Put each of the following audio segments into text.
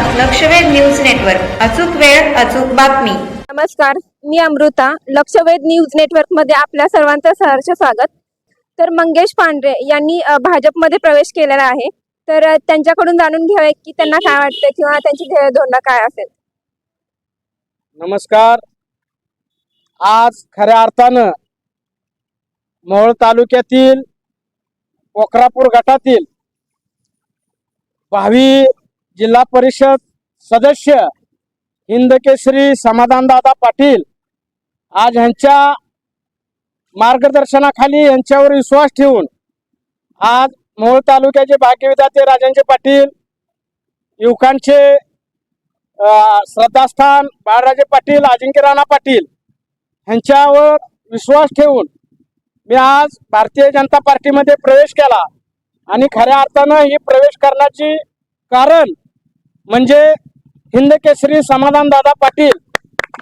लक्षवेध news network. अचूक वेळ अचूक बातमी. नमस्कार मी अमृता. लक्षवेध न्यूज नेटवर्कमध्ये आपल्या सर्वांचं सहर्ष स्वागत. तर मंगेश पांढरे यांनी भाजपमध्ये प्रवेश केलेला आहे. तर त्यांच्याकडून जाणून घ्यावे की त्यांना काय वाटतं किंवा त्यांची ध्येयधोरणं काय असेल. नमस्कार. आज खऱ्या अर्थानं मोहोळ तालुक्यातील पोखरापूर गटातील भावी जिल्हा परिषद सदस्य हिंदकेसरी समाधानदादा पाटील आज ह्यांच्या मार्गदर्शनाखाली यांच्यावर विश्वास ठेवून आज मोहोळ तालुक्याचे भाग्यविधाते राजांचे पाटील युवकांचे श्रद्धास्थान बाळराजे पाटील अजिंक्य राणा पाटील ह्यांच्यावर विश्वास ठेवून मी आज भारतीय जनता पार्टीमध्ये प्रवेश केला आणि खऱ्या अर्थानं ही प्रवेश करण्याची कारण म्हणजे हिंद केसरी समाधान दादा पाटील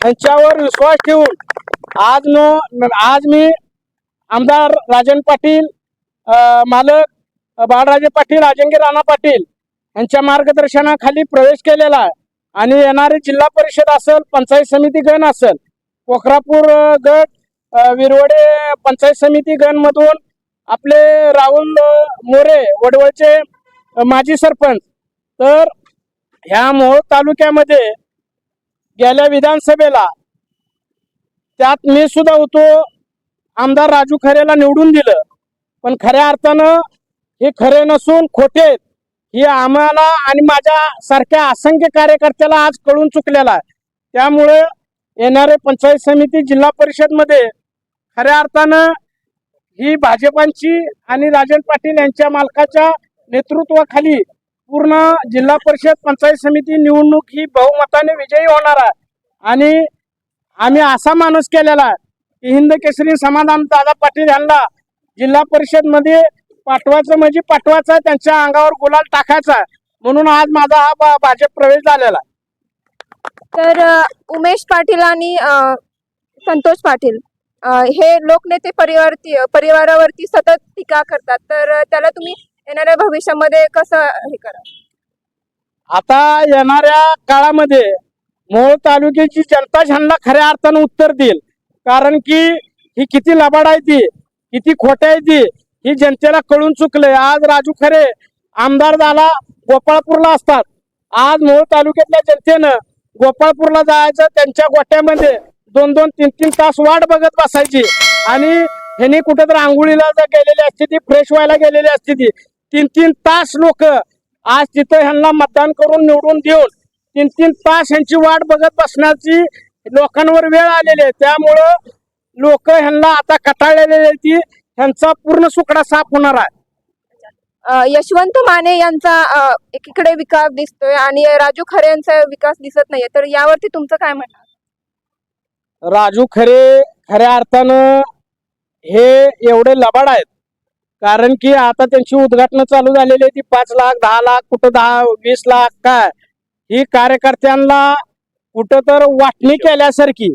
यांच्यावर विश्वास ठेवून आज न आज मी आमदार राजन पाटील मालक बाळराजे पाटील अजिंक्य राणा पाटील यांच्या मार्गदर्शनाखाली प्रवेश केलेला आहे. आणि येणारी जिल्हा परिषद असेल पंचायत समिती गण असेल पोखरापूर गट विरवडे पंचायत समिती गणमधून आपले राहुल मोरे वडवळचे माजी सरपंच तर ह्या मोहोळ तालुक्यामध्ये गेल्या विधानसभेला त्यात मी सुद्धा होतो. आमदार राजू खरेला निवडून दिलं. पण खऱ्या अर्थानं हे खरे नसून खोटे हे ही आम्हाला आणि माझ्या सारख्या असंख्य कार्यकर्त्याला आज कळून चुकलेला आहे. त्यामुळे येणारे पंचायत समिती जिल्हा परिषदमध्ये खऱ्या अर्थानं ही भाजपांची आणि राजन पाटील यांच्या मालकाच्या नेतृत्वाखाली पूर्ण जिल्हा परिषद पंचायत समिती निवडणूक ही बहुमताने विजयी होणार आहे. आणि आम्ही असा माणूस केलेला आहे की हिंद केसरी समाधान दादा पाटील यांना जिल्हा परिषदमध्ये पाठवायचं म्हणजे पाठवायचं त्यांच्या अंगावर गुलाल टाकायचा म्हणून आज माझा हा भाजप प्रवेश झालेला तर उमेश पाटील आणि संतोष पाटील हे लोकनेते परिवारती परिवारावरती सतत टीका करतात. तर त्याला तुम्ही येणाऱ्या भविष्यामध्ये कसं हे करा आता येणाऱ्या काळामध्ये मोहोळ तालुक्याची जनता ह्यांना खऱ्या अर्थानं उत्तर देईल. कारण की ही किती लबाड आहे ती किती खोट आहे ती ही जनतेला कळून चुकलंय. आज राजू खरे आमदार झाला गोपाळपूरला असतात. आज मोहोळ तालुक्यातल्या जनतेनं गोपाळपूरला जायचं त्यांच्या गोट्यामध्ये दोन दोन तीन तीन तास वाट बघत बसायची. आणि ह्यांनी कुठेतरी आंघोळीला जर गेलेली असते ती फ्रेश व्हायला गेलेली असते ती तीन तीन तास लोक आज तिथं ह्यांना मतदान करून निवडून देऊन तीन तीन तास ह्यांची वाट बघत बसण्याची लोकांवर वेळ आलेली आहे. त्यामुळं लोक ह्यांना आता कटाळलेले की ह्यांचा पूर्ण सुकडा साफ होणार आहे. यशवंत माने यांचा एकीकडे विकास दिसतोय आणि राजू खरे यांचा विकास दिसत नाहीये. तर यावरती तुमचं काय म्हणणं राजू खरे खऱ्या अर्थानं हे एवढे लबाड आहेत. कारण की आता त्यांची उद्घाटन चालू झालेली आहे ती पाच लाख दहा लाख कुठं दहा वीस लाख काय? ही कार्यकर्त्यांना कुठं तर वाटणी केल्यासारखी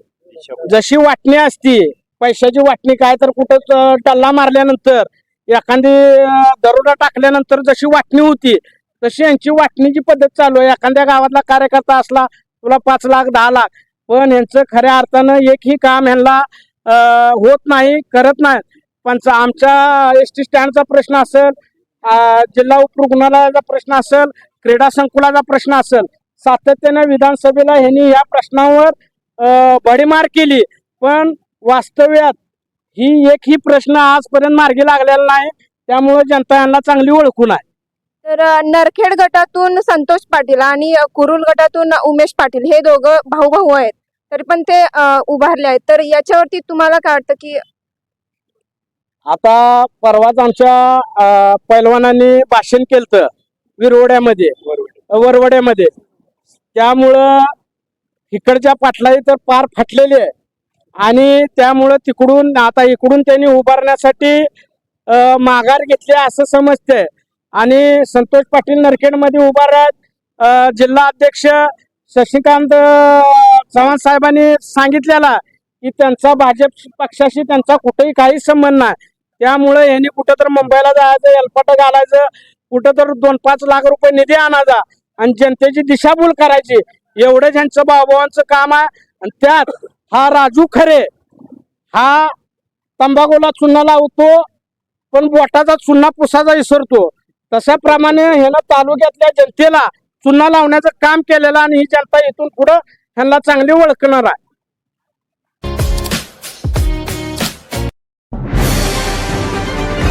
जशी वाटणी असती पैशाची वाटणी काय तर कुठं टल्ला मारल्यानंतर एखादी दरोडा टाकल्यानंतर जशी वाटणी होती तशी यांची वाटणीची पद्धत चालू आहे. एखाद्या गावातला कार्यकर्ता असला तुला पाच लाख दहा लाख पण यांचं खऱ्या अर्थानं एकही काम ह्यांना होत नाही करत नाही. पण आमच्या एस टी स्टँडचा प्रश्न असेल जिल्हा उपरुग्णालयाचा प्रश्न असेल क्रीडा संकुलाचा प्रश्न असेल सातत्याने विधानसभेला ह्यांनी या प्रश्नावर भडीमार केली. पण वास्तव्यात ही एक ही प्रश्न आजपर्यंत मार्गी लागलेला नाही त्यामुळे जनता यांना चांगली ओळखून आहे तर नरखेड गटातून संतोष पाटील आणि कुरुल गटातून उमेश पाटील हे दोघं भाऊ भाऊ आहेत. तरी पण ते उभारले आहेत. तर याच्यावरती तुम्हाला काय वाटतं की आता परवाच आमच्या पैलवानांनी भाषण केलं विरवड्यामध्ये वरवड्यामध्ये. त्यामुळं इकडच्या पाटलाही तर पार फाटलेले आहे. आणि त्यामुळं तिकडून आता इकडून त्यांनी उभारण्यासाठी माघार घेतली असं समजतंय. आणि संतोष पाटील नरखेडमध्ये उभारत जिल्हा अध्यक्ष शशिकांत चव्हाण साहेबांनी सांगितलेला की त्यांचा भाजप पक्षाशी त्यांचा कुठेही काही संबंध नाही. त्यामुळे यांनी कुठं तर मुंबईला जायचं एलपाट घालायचं कुठं तर दोन पाच लाख रुपये निधी आणायचा. आणि जनतेची दिशाभूल करायची. एवढं ह्यांचं बाबांचं काम आहे. आणि त्यात हा राजू खरे हा तंबाखूला चुन्हा लावतो पण बोटाचा चुन्हा पुसाचा विसरतो. तशाप्रमाणे ह्याला तालुक्यातल्या जनतेला चुन्हा लावण्याचं काम केलेलं आणि ही जनता इथून पुढं ह्यांना चांगली ओळखणार आहे.